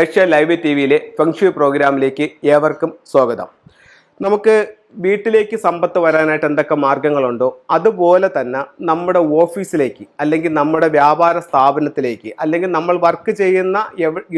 Asia live T വിയിലെ feng shui പ്രോഗ്രാമിലേക്ക് ഏവർക്കും സ്വാഗതം. നമുക്ക് വീട്ടിലേക്ക് സമ്പത്ത് വരാനായിട്ട് എന്തൊക്കെ മാർഗങ്ങളുണ്ടോ അതുപോലെ തന്നെ നമ്മുടെ ഓഫീസിലേക്ക് അല്ലെങ്കിൽ നമ്മുടെ വ്യാപാര സ്ഥാപനത്തിലേക്ക് അല്ലെങ്കിൽ നമ്മൾ വർക്ക് ചെയ്യുന്ന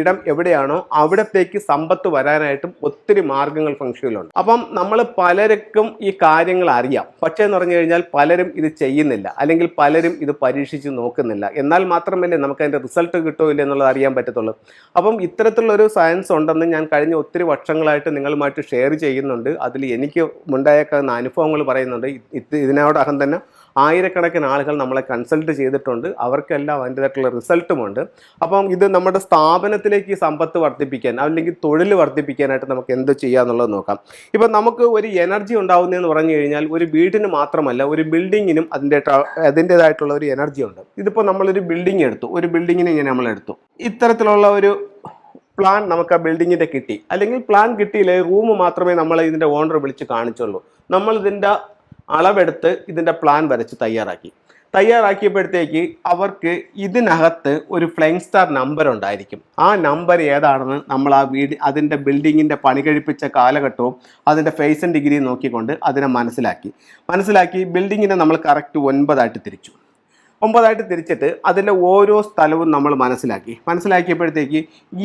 ഇടം എവിടെയാണോ അവിടത്തേക്ക് സമ്പത്ത് വരാനായിട്ടും ഒത്തിരി മാർഗങ്ങൾ ഫംഗ്ഷനിലുണ്ട്. അപ്പം നമ്മൾ പലർക്കും ഈ കാര്യങ്ങൾ അറിയാം. പക്ഷേ എന്ന് പറഞ്ഞു കഴിഞ്ഞാൽ പലരും ഇത് ചെയ്യുന്നില്ല അല്ലെങ്കിൽ പലരും ഇത് പരീക്ഷിച്ച് നോക്കുന്നില്ല. എന്നാൽ മാത്രമല്ലേ നമുക്ക് അതിന്റെ റിസൾട്ട് കിട്ടുമോ ഇല്ല എന്നുള്ളത് അറിയാൻ പറ്റത്തുള്ളൂ. അപ്പം ഇത്തരത്തിലുള്ളൊരു സയൻസ് ഉണ്ടെന്ന് ഞാൻ കഴിഞ്ഞ ഒത്തിരി വർഷങ്ങളായിട്ട് നിങ്ങളുമായിട്ട് ഷെയർ ചെയ്യുന്നുണ്ട്. അതിൽ എനിക്ക് ഉണ്ടായേക്കാവുന്ന അനുഭവങ്ങൾ പറയുന്നുണ്ട്. ഇത് ഇതിനോടകം തന്നെ ആയിരക്കണക്കിന് ആളുകൾ നമ്മളെ കൺസൾട്ട് ചെയ്തിട്ടുണ്ട്. അവർക്കെല്ലാം അതിന്റെതായിട്ടുള്ള റിസൾട്ടുമുണ്ട് അപ്പം ഇത് നമ്മുടെ സ്ഥാപനത്തിലേക്ക് സമ്പത്ത് വർദ്ധിപ്പിക്കാൻ അല്ലെങ്കിൽ തൊഴിൽ വർദ്ധിപ്പിക്കാനായിട്ട് നമുക്ക് എന്ത് ചെയ്യാന്നുള്ളത് നോക്കാം. ഇപ്പം നമുക്ക് ഒരു എനർജി ഉണ്ടാവുന്നതെന്ന് പറഞ്ഞു കഴിഞ്ഞാൽ ഒരു വീടിന് മാത്രമല്ല ഒരു ബിൽഡിങ്ങിനും അതിന്റെ അതിന്റെതായിട്ടുള്ള ഒരു എനർജി ഉണ്ട്. ഇതിപ്പോൾ നമ്മളൊരു ബിൽഡിംഗ് എടുത്തു. ഒരു ബിൽഡിങ്ങിനെ ഇങ്ങനെ നമ്മൾ എടുത്തു ഇത്തരത്തിലുള്ള ഒരു പ്ലാൻ നമുക്ക് ആ ബിൽഡിങ്ങിന്റെ കിട്ടി. അല്ലെങ്കിൽ പ്ലാൻ കിട്ടിയില്ലേ റൂം മാത്രമേ നമ്മൾ ഇതിന്റെ ഓണർ വിളിച്ച് കാണിച്ചുള്ളൂ. നമ്മൾ ഇതിന്റെ അളവെടുത്ത് ഇതിന്റെ പ്ലാൻ വരച്ച് തയ്യാറാക്കി. തയ്യാറാക്കിയപ്പോഴത്തേക്ക് അവർക്ക് ഇതിനകത്ത് ഒരു ഫ്ലൈങ് സ്റ്റാർ നമ്പർ ഉണ്ടായിരിക്കും. ആ നമ്പർ ഏതാണെന്ന് നമ്മൾ ആ വീട് അതിന്റെ ബിൽഡിങ്ങിന്റെ പണി കഴിപ്പിച്ച കാലഘട്ടവും അതിന്റെ ഫേസ് ആൻഡ് ഡിഗ്രി നോക്കിക്കൊണ്ട് അതിനെ മനസ്സിലാക്കി. മനസ്സിലാക്കി ബിൽഡിങ്ങിനെ നമ്മൾ കറക്റ്റ് ഒൻപതായിട്ട് തിരിച്ചു. ഒമ്പതായിട്ട് തിരിച്ചിട്ട് അതിന്റെ ഓരോ സ്ഥലവും നമ്മൾ മനസ്സിലാക്കി. മനസ്സിലാക്കിയപ്പോഴത്തേക്ക്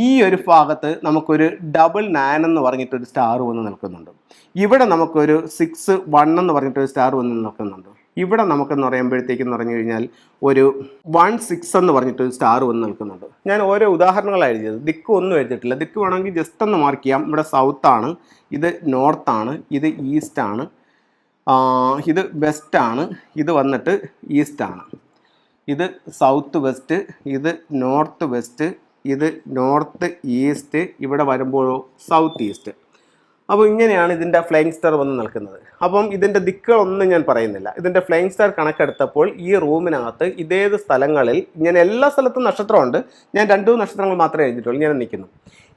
ഈ ഒരു ഭാഗത്ത് നമുക്കൊരു ഡബിൾ നയൻ എന്ന് പറഞ്ഞിട്ടൊരു സ്റ്റാർ വന്ന് നിൽക്കുന്നുണ്ട്. ഇവിടെ നമുക്കൊരു സിക്സ് വൺ എന്ന് പറഞ്ഞിട്ടൊരു സ്റ്റാർ വന്ന് നിൽക്കുന്നുണ്ട്. ഇവിടെ നമുക്കെന്ന് പറയുമ്പോഴത്തേക്കെന്ന് പറഞ്ഞു കഴിഞ്ഞാൽ ഒരു വൺ സിക്സ് എന്ന് പറഞ്ഞിട്ടൊരു സ്റ്റാർ വന്ന് നിൽക്കുന്നുണ്ട്. ഞാൻ ഓരോ ഉദാഹരണങ്ങളാണ് എഴുതിയത്. ദിക്ക് ഒന്നും എഴുതിയിട്ടില്ല. ദിക്ക് വേണമെങ്കിൽ ജസ്റ്റ് ഒന്ന് മാർക്ക് ചെയ്യാം. ഇവിടെ സൗത്ത് ആണ്. ഇത് നോർത്ത് ആണ്. ഇത് ഈസ്റ്റ് ആണ്. ഇത് വെസ്റ്റാണ് ഇത് വന്നിട്ട് ഈസ്റ്റാണ് ഇത് സൗത്ത് വെസ്റ്റ് ഇത് നോർത്ത് വെസ്റ്റ് ഇത് നോർത്ത് ഈസ്റ്റ് ഇവിടെ വരുമ്പോഴോ സൗത്ത് ഈസ്റ്റ് അപ്പോൾ ഇങ്ങനെയാണ് ഇതിന്റെ ഫ്ലൈങ് സ്റ്റാർ വന്ന് നിൽക്കുന്നത്. അപ്പം ഇതിന്റെ ദിക്കുകളൊന്നും ഞാൻ പറയുന്നില്ല. ഇതിന്റെ ഫ്ലൈങ് സ്റ്റാർ കണക്കെടുത്തപ്പോൾ ഈ റൂമിനകത്ത് ഇതേത് സ്ഥലങ്ങളിൽ ഞാൻ എല്ലാ സ്ഥലത്തും നക്ഷത്രമുണ്ട്. ഞാൻ രണ്ടു നക്ഷത്രങ്ങൾ മാത്രമേ എഴുതിയിട്ടുള്ളൂ. ഞാൻ നിൽക്കുന്നു.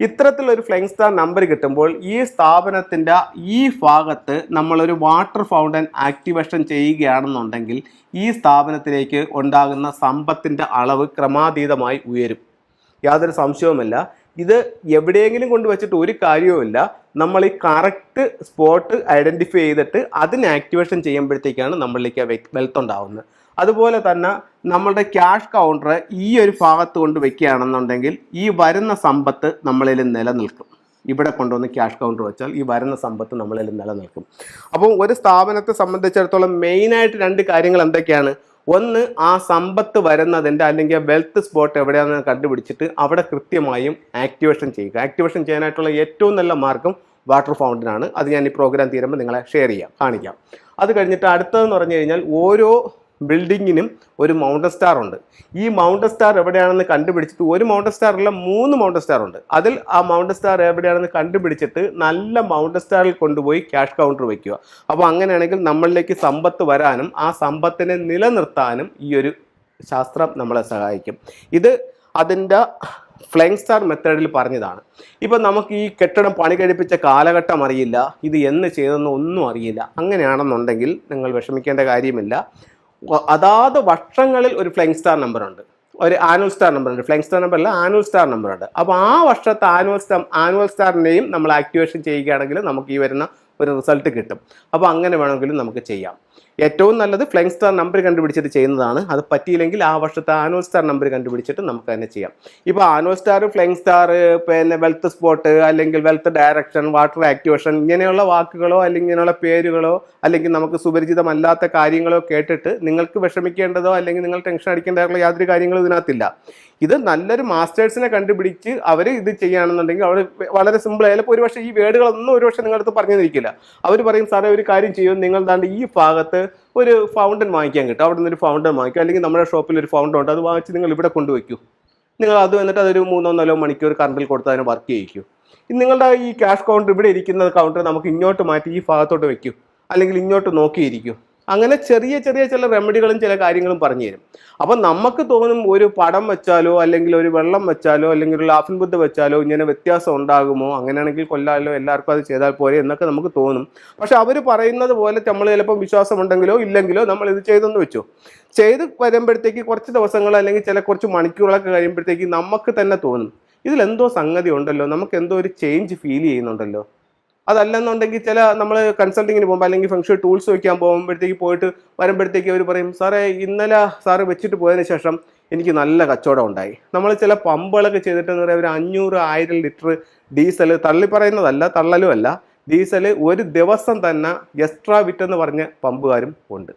ഇത്തരത്തിലൊരു ഫ്ലൈങ് സ്റ്റാർ നമ്പർ കിട്ടുമ്പോൾ ഈ സ്ഥാപനത്തിന്റെ ഈ ഭാഗത്ത് നമ്മളൊരു വാട്ടർ ഫൗണ്ടൻ ആക്ടിവേഷൻ ചെയ്യുകയാണെന്നുണ്ടെങ്കിൽ ഈ സ്ഥാപനത്തിലേക്ക് ഉണ്ടാകുന്ന സമ്പത്തിന്റെ അളവ് ക്രമാതീതമായി ഉയരും. യാതൊരു സംശയവുമില്ല. ഇത് എവിടെയെങ്കിലും കൊണ്ടുവച്ചിട്ട് ഒരു കാര്യവുമില്ല. നമ്മൾ ഈ കറക്റ്റ് സ്പോട്ട് ഐഡന്റിഫൈ ചെയ്തിട്ട് അതിന് ആക്ടിവേഷൻ ചെയ്യുമ്പോഴത്തേക്കാണ് നമ്മളിലേക്ക് വെൽത്ത് ഉണ്ടാവുന്നത് അതുപോലെ തന്നെ നമ്മളുടെ ക്യാഷ് കൗണ്ടർ ഈ ഒരു ഭാഗത്ത് കൊണ്ട് വെക്കുകയാണെന്നുണ്ടെങ്കിൽ ഈ വരുന്ന സമ്പത്ത് നമ്മളിൽ നിലനിൽക്കും. ഇവിടെ കൊണ്ടുവന്ന് ക്യാഷ് കൗണ്ടർ വെച്ചാൽ ഈ വരുന്ന സമ്പത്ത് നമ്മളിൽ നിലനിൽക്കും. അപ്പം ഒരു സ്ഥാപനത്തെ സംബന്ധിച്ചിടത്തോളം മെയിനായിട്ട് രണ്ട് കാര്യങ്ങൾ എന്തൊക്കെയാണ്? ഒന്ന് ആ സമ്പത്ത് വരുന്നതിന്റെ അല്ലെങ്കിൽ വെൽത്ത് സ്പോട്ട് എവിടെയാണെന്ന് കണ്ടുപിടിച്ചിട്ട് അവിടെ കൃത്യമായും ആക്ടിവേഷൻ ചെയ്യുക. ആക്ടിവേഷൻ ചെയ്യാനായിട്ടുള്ള ഏറ്റവും നല്ല മാർഗം വാട്ടർ ഫൗണ്ടനാണ് അത് ഞാൻ ഈ പ്രോഗ്രാം തീരുമ്പോൾ നിങ്ങളെ ഷെയർ ചെയ്യാം കാണിക്കാം. അത് കഴിഞ്ഞിട്ട് അടുത്തതെന്ന് പറഞ്ഞു കഴിഞ്ഞാൽ ഓരോ ബിൽഡിങ്ങിനും ഒരു മൗണ്ടൻ സ്റ്റാർ ഉണ്ട്. ഈ മൗണ്ടൻ സ്റ്റാർ എവിടെയാണെന്ന് കണ്ടുപിടിച്ചിട്ട് ഒരു മൗണ്ടൻ സ്റ്റാർ അല്ല മൂന്ന് മൗണ്ടൻ സ്റ്റാർ ഉണ്ട്. അതിൽ ആ മൗണ്ടൻ സ്റ്റാർ എവിടെയാണെന്ന് കണ്ടുപിടിച്ചിട്ട് നല്ല മൗണ്ടൻ സ്റ്റാറിൽ കൊണ്ടുപോയി ക്യാഷ് കൗണ്ടർ വയ്ക്കുക അപ്പോൾ അങ്ങനെയാണെങ്കിൽ നമ്മളിലേക്ക് സമ്പത്ത് വരാനും ആ സമ്പത്തിനെ നിലനിർത്താനും ഈ ഒരു ശാസ്ത്രം നമ്മളെ സഹായിക്കും. ഇത് അതിന്റെ ഫ്ലൈങ് സ്റ്റാർ മെത്തേഡിൽ പറഞ്ഞതാണ്. ഇപ്പം നമുക്ക് ഈ കെട്ടിടം പണി കഴിപ്പിച്ച കാലഘട്ടം അറിയില്ല. ഇത് എന്ന് ചെയ്തെന്ന് ഒന്നും അറിയില്ല. അങ്ങനെയാണെന്നുണ്ടെങ്കിൽ നിങ്ങൾ വിഷമിക്കേണ്ട കാര്യമില്ല. അതാത് വർഷങ്ങളിൽ ഒരു ഫ്ലൈങ് സ്റ്റാർ നമ്പർ ഉണ്ട്. ഒരു ആനുവൽ സ്റ്റാർ നമ്പർ ഉണ്ട്. ഫ്ലൈങ് സ്റ്റാർ നമ്പർ അല്ല ആനുവൽ സ്റ്റാർ നമ്പർ ഉണ്ട്. അപ്പോൾ ആ വർഷത്തെ ആനുവൽ സ്റ്റാർ ആനുവൽ സ്റ്റാറിനെയും നമ്മൾ ആക്ടിവേഷൻ ചെയ്യുകയാണെങ്കിൽ നമുക്ക് ഈ വരുന്ന ഒരു റിസൾട്ട് കിട്ടും. അപ്പോൾ അങ്ങനെ വേണമെങ്കിലും നമുക്ക് ചെയ്യാം. ഏറ്റവും നല്ലത് ഫ്ലൈങ് സ്റ്റാർ നമ്പർ കണ്ടുപിടിച്ചിട്ട് ചെയ്യുന്നതാണ്. അത് പറ്റിയില്ലെങ്കിൽ ആ വർഷത്തെ ആനുവൽ സ്റ്റാർ നമ്പർ കണ്ടുപിടിച്ചിട്ട് നമുക്ക് തന്നെ ചെയ്യാം. ഇപ്പോൾ ആനുവൽ സ്റ്റാർ ഫ്ലൈങ് സ്റ്റാർ പിന്നെ വെൽത്ത് സ്പോട്ട് അല്ലെങ്കിൽ വെൽത്ത് ഡയറക്ഷൻ വാട്ടർ ആക്ടിവേഷൻ ഇങ്ങനെയുള്ള വാക്കുകളോ അല്ലെങ്കിൽ ഇങ്ങനെയുള്ള പേരുകളോ അല്ലെങ്കിൽ നമുക്ക് സുപരിചിതമല്ലാത്ത കാര്യങ്ങളോ കേട്ടിട്ട് നിങ്ങൾക്ക് വിഷമിക്കേണ്ടതോ അല്ലെങ്കിൽ നിങ്ങൾ ടെൻഷൻ അടിക്കേണ്ടതായിട്ടുള്ള യാതൊരു കാര്യങ്ങളും ഇതിനകത്തില്ല. ഇത് നല്ലൊരു മാസ്റ്റേഴ്സിനെ കണ്ടുപിടിച്ച് അവർ ഇത് ചെയ്യുകയാണെന്നുണ്ടെങ്കിൽ അവർ വളരെ സിമ്പിൾ ചിലപ്പോൾ ഒരുപക്ഷെ ഈ വേർഡുകളൊന്നും ഒരുപക്ഷെ നിങ്ങളടുത്ത് പറഞ്ഞു തന്നിരിക്കില്ല അവർ പറയും സാറേ ഒരു കാര്യം ചെയ്യും. നിങ്ങൾ ദാണ്ട് ഈ ഭാഗത്ത് ഒരു ഫൗണ്ടൻ വാങ്ങിക്കാൻ കിട്ടും. അവിടെ നിന്ന് ഒരു ഫൗണ്ടൻ വാങ്ങിക്കും. അല്ലെങ്കിൽ നമ്മുടെ ഷോപ്പിൽ ഒരു ഫൗണ്ടൻ ഉണ്ട്. അത് വാങ്ങിച്ച് നിങ്ങൾ ഇവിടെ കൊണ്ടുവയ്ക്കൂ. നിങ്ങൾ അത് വന്നിട്ട് അതൊരു മൂന്നോ നാലോ മണിക്കൂർ കറണ്ടിൽ കൊടുത്ത് അതിനെ വർക്ക് ചെയ്യിക്കൂ. നിങ്ങളുടെ ഈ ക്യാഷ് കൗണ്ടർ ഇവിടെ ഇരിക്കുന്ന കൗണ്ടർ നമുക്ക് ഇങ്ങോട്ട് മാറ്റി ഈ ഭാഗത്തോട്ട് വെക്കൂ. അല്ലെങ്കിൽ ഇങ്ങോട്ട് നോക്കിയിരിക്കൂ. അങ്ങനെ ചെറിയ ചെറിയ ചില റെമഡികളും ചില കാര്യങ്ങളും പറഞ്ഞു തരും. അപ്പം നമുക്ക് തോന്നും ഒരു പടം വെച്ചാലോ അല്ലെങ്കിൽ ഒരു വെള്ളം വെച്ചാലോ അല്ലെങ്കിൽ ഒരു ലാഫിൻ ബുദ്ധ വെച്ചാലോ ഇങ്ങനെ വ്യത്യാസം ഉണ്ടാകുമോ? അങ്ങനെയാണെങ്കിൽ കൊല്ലാലോ എല്ലാവർക്കും അത് ചെയ്താൽ പോരെ എന്നൊക്കെ നമുക്ക് തോന്നും. പക്ഷെ അവർ പറയുന്നത് പോലെ നമ്മൾ ചിലപ്പോൾ വിശ്വാസമുണ്ടെങ്കിലോ ഇല്ലെങ്കിലോ നമ്മൾ ഇത് ചെയ്തെന്ന് വെച്ചു. ചെയ്ത് വരുമ്പോഴത്തേക്ക് കുറച്ച് ദിവസങ്ങൾ അല്ലെങ്കിൽ ചില കുറച്ച് മണിക്കൂറുകളൊക്കെ കഴിയുമ്പോഴത്തേക്ക് നമുക്ക് തന്നെ തോന്നും. ഇതിലെന്തോ സംഗതി ഉണ്ടല്ലോ. നമുക്ക് എന്തോ ഒരു ചേഞ്ച് ഫീൽ ചെയ്യുന്നുണ്ടല്ലോ. അതല്ലെന്നുണ്ടെങ്കിൽ ചില നമ്മൾ കൺസൾട്ടിങ്ങിന് പോകുമ്പോൾ അല്ലെങ്കിൽ ഫംഗ്ഷൻ ടൂൾസ് വയ്ക്കാൻ പോകുമ്പോഴത്തേക്ക് പോയിട്ട് വരുമ്പോഴത്തേക്ക് അവർ പറയും സാറേ ഇന്നലെ സാറ് വെച്ചിട്ട് പോയതിന് ശേഷം എനിക്ക് നല്ല കച്ചവടം ഉണ്ടായി. നമ്മൾ ചില പമ്പുകളൊക്കെ ചെയ്തിട്ടെന്ന് പറയുക ഒരു അഞ്ഞൂറ് ആയിരം ലിറ്റർ ഡീസൽ തള്ളി പറയുന്നതല്ല തള്ളലുമല്ല. ഡീസൽ ഒരു ദിവസം തന്നെ എക്സ്ട്രാ വിറ്റെന്ന് പറഞ്ഞ പമ്പുകാരും ഉണ്ട്.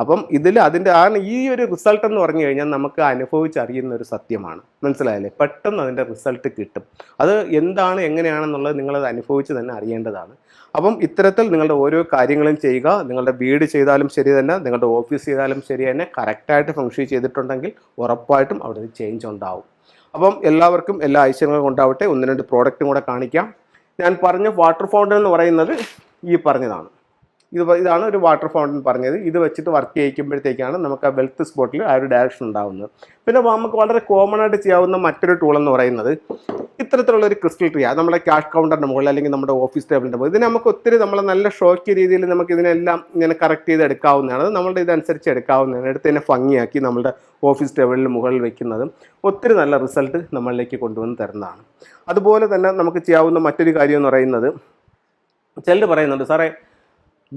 അപ്പം ഇതിൽ അതിന്റെ ആ ഈ ഒരു റിസൾട്ട് എന്ന് പറഞ്ഞു കഴിഞ്ഞാൽ നമുക്ക് അനുഭവിച്ചറിയുന്ന ഒരു സത്യമാണ്. മനസ്സിലായല്ലേ? പെട്ടെന്ന് അതിന്റെ റിസൾട്ട് കിട്ടും. അത് എന്താണ് എങ്ങനെയാണെന്നുള്ളത് നിങ്ങളത് അനുഭവിച്ച് തന്നെ അറിയേണ്ടതാണ്. അപ്പം ഇത്തരത്തിൽ നിങ്ങളുടെ ഓരോ കാര്യങ്ങളും ചെയ്യുക. നിങ്ങളുടെ വീട് ചെയ്താലും ശരി തന്നെ നിങ്ങളുടെ ഓഫീസ് ചെയ്താലും ശരി തന്നെ കറക്റ്റായിട്ട് ഫംഗ്ഷൻ ചെയ്തിട്ടുണ്ടെങ്കിൽ ഉറപ്പായിട്ടും അവിടെ ഒരു ചേഞ്ച് ഉണ്ടാവും. അപ്പം എല്ലാവർക്കും എല്ലാ ഐശ്വര്യങ്ങളും ഉണ്ടാവട്ടെ. ഒന്ന് രണ്ട് പ്രോഡക്റ്റും കൂടെ കാണിക്കാം. ഞാൻ പറഞ്ഞ വാട്ടർ ഫൗണ്ടൻ എന്ന് പറയുന്നത് ഈ പറഞ്ഞതാണ്. ഇത് ഇതാണ് ഒരു വാട്ടർ ഫൗണ്ടൻ പറഞ്ഞത്. ഇത് വെച്ചിട്ട് വർക്ക് ചെയ്യിക്കുമ്പോഴത്തേക്കാണ് നമുക്ക് ആ വെൽത്ത് സ്പോട്ടിൽ ആ ഒരു ഡയറക്ഷൻ ഉണ്ടാവുന്നത്. പിന്നെ നമുക്ക് വളരെ കോമൺ ആയിട്ട് ചെയ്യാവുന്ന മറ്റൊരു ടൂൾ എന്ന് പറയുന്നത് ഇത്തരത്തിലുള്ള ഒരു ക്രിസ്റ്റൽ ട്രീ നമ്മുടെ ക്യാഷ് കൗണ്ടറിന്റെ മുകളിൽ അല്ലെങ്കിൽ നമ്മുടെ ഓഫീസ് ടേബിളിന്റെ മുകളിൽ. ഇതിന് നമുക്ക് ഒത്തിരി നമ്മൾ നല്ല ഷോക്കി രീതിയിൽ നമുക്ക് ഇതിനെല്ലാം ഇങ്ങനെ കറക്റ്റ് ചെയ്ത് എടുക്കാവുന്നതാണ്. നമ്മളുടെ ഇതനുസരിച്ച് എടുക്കാവുന്നതാണ്. എടുത്ത് തന്നെ ഭംഗിയാക്കി നമ്മുടെ ഓഫീസ് ടേബിളിന് മുകളിൽ വെക്കുന്നതും ഒത്തിരി നല്ല റിസൾട്ട് നമ്മളിലേക്ക് കൊണ്ടുവന്ന് തരുന്നതാണ്. അതുപോലെ തന്നെ നമുക്ക് ചെയ്യാവുന്ന മറ്റൊരു കാര്യം എന്ന് പറയുന്നത് ചിലർ പറയുന്നുണ്ട് സാറേ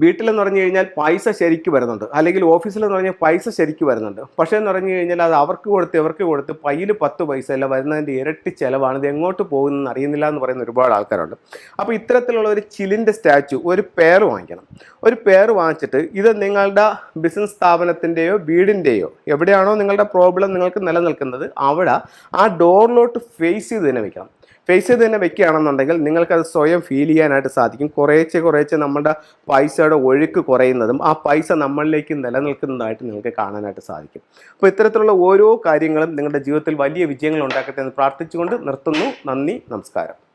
വീട്ടിലെന്ന് പറഞ്ഞു കഴിഞ്ഞാൽ പൈസ ശരിക്ക് വരുന്നുണ്ട്. അല്ലെങ്കിൽ ഓഫീസിലെന്ന് പറഞ്ഞാൽ പൈസ ശരിക്ക് വരുന്നുണ്ട്. പക്ഷേ എന്ന് പറഞ്ഞു കഴിഞ്ഞാൽ അത് അവർക്ക് കൊടുത്ത് ഇവർക്ക് കൊടുത്ത് പയ്യിൽ പത്ത് പൈസ അല്ല വരുന്നതിന്റെ ഇരട്ടി ചിലവാണ്. ഇത് എങ്ങോട്ട് പോകുന്നതെന്ന് അറിയുന്നില്ല എന്ന് പറയുന്ന ഒരുപാട് ആൾക്കാരുണ്ട്. അപ്പോൾ ഇത്തരത്തിലുള്ള ഒരു ചിലിന്റെ സ്റ്റാച്ചു ഒരു പേർ വാങ്ങിക്കണം. ഒരു പേർ വാങ്ങിച്ചിട്ട് ഇത് നിങ്ങളുടെ ബിസിനസ് സ്ഥാപനത്തിന്റെയോ വീടിന്റെയോ എവിടെയാണോ നിങ്ങളുടെ പ്രോബ്ലം നിങ്ങൾക്ക് നിലനിൽക്കുന്നത് അവിടെ ആ ഡോറിലോട്ട് ഫേസ് ചെയ്ത് തന്നെ വെക്കണം. ഫേസ് ചെയ്ത് തന്നെ വെക്കുകയാണെന്നുണ്ടെങ്കിൽ നിങ്ങൾക്കത് സ്വയം ഫീൽ ചെയ്യാനായിട്ട് സാധിക്കും. കുറേശ്ശെ കുറേശ്ശെ നമ്മുടെ പൈസയുടെ ഒഴുക്ക് കുറയുന്നതും ആ പൈസ നമ്മളിലേക്ക് നിലനിൽക്കുന്നതായിട്ട് നിങ്ങൾക്ക് കാണാനായിട്ട് സാധിക്കും. അപ്പോൾ ഇത്തരത്തിലുള്ള ഓരോ കാര്യങ്ങളും നിങ്ങളുടെ ജീവിതത്തിൽ വലിയ വിജയങ്ങൾ ഉണ്ടാക്കട്ടെ എന്ന് പ്രാർത്ഥിച്ചുകൊണ്ട് നിർത്തുന്നു. നന്ദി നമസ്കാരം.